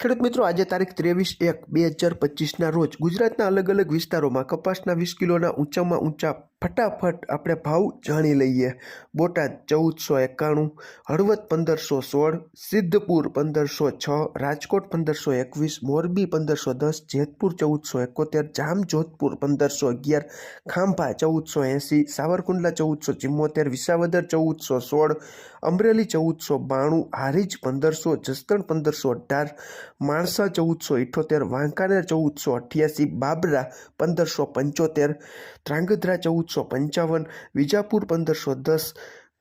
ખેડૂત મિત્રો, આજે તારીખ ત્રેવીસ એક બે હજાર પચીસના રોજ ગુજરાતના અલગ અલગ વિસ્તારોમાં કપાસના વીસ કિલોના ઊંચામાં ઊંચા ફટાફટ આપણે ભાવ જાણી લઈએ. બોટાદ ચૌદસો એકાણું, હળવદ પંદરસો સોળ, સિદ્ધપુર પંદરસો છ, રાજકોટ પંદરસો એકવીસ, મોરબી પંદરસો દસ, જેતપુર ચૌદસો એકોતેર, જામજોધપુર પંદરસો અગિયાર, ખાંભા ચૌદસો એંસી, સાવરકુંડલા ચૌદસો ચિમ્મોતેર, વિસાવદર ચૌદસો સોળ, અમરેલી ચૌદસો બાણું, હારીજ પંદરસો, જસદણ પંદરસો અઢાર, માણસા ચૌદસો ઇઠોતેર, વાંકાનેર ચૌદસો અઠ્યાસી, બાબરા પંદરસો પંચોતેર, ધ્રાંગધ્રા ચૌદસો પંચાવન વિજાપુર પંદરસો દસ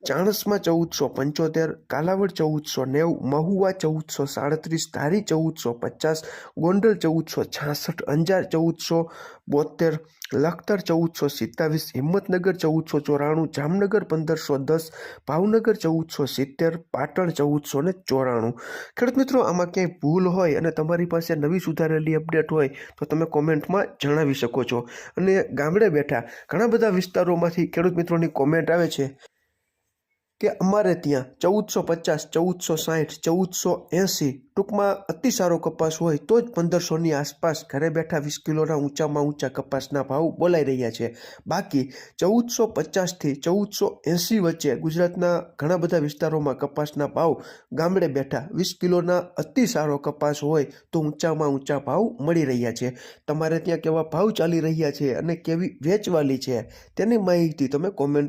ચાણસમાં ચૌદસો પંચોતેર, કાલાવડ ચૌદસો નેવું, મહુવા ચૌદસો સાડત્રીસ, ધારી ચૌદસો પચાસ, ગોંડલ ચૌદસો છાસઠ, અંજાર ચૌદસો બોતેર લખતર ચૌદસો સિત્તાવીસ, હિંમતનગર ચૌદસો ચોરાણું, જામનગર પંદરસો દસ, ભાવનગર ચૌદસો સિત્તેર, પાટણ ચૌદસો ને ચોરાણું. ખેડૂત મિત્રો, આમાં ક્યાંય ભૂલ હોય અને તમારી પાસે નવી સુધારેલી અપડેટ હોય તો તમે કોમેન્ટમાં જણાવી શકો છો. અને ગામડે બેઠા ઘણા બધા વિસ્તારોમાંથી ખેડૂત મિત્રોની કોમેન્ટ આવે છે. કે અમારે ત્યાં ચૌદસો પચાસ, ચૌદસો સાઠ ચૌદસો એંસી ટૂંકમાં અતિ સારો કપાસ હોય તો જ પંદરસોની આસપાસ ઘરે બેઠા વીસ કિલોના ઊંચામાં ઊંચા કપાસના ભાવ બોલાઈ રહ્યા છે. બાકી ચૌદસો પચાસથી ચૌદસો એંસી વચ્ચે ગુજરાતના ઘણા બધા વિસ્તારોમાં કપાસના ભાવ ગામડે બેઠા વીસ કિલોના અતિ સારો કપાસ હોય તો ઊંચામાં ઊંચા ભાવ મળી રહ્યા છે. તમારે ત્યાં કેવા ભાવ ચાલી રહ્યા છે અને કેવી વેચવાલી છે તેની માહિતી તમે કોમેન્ટ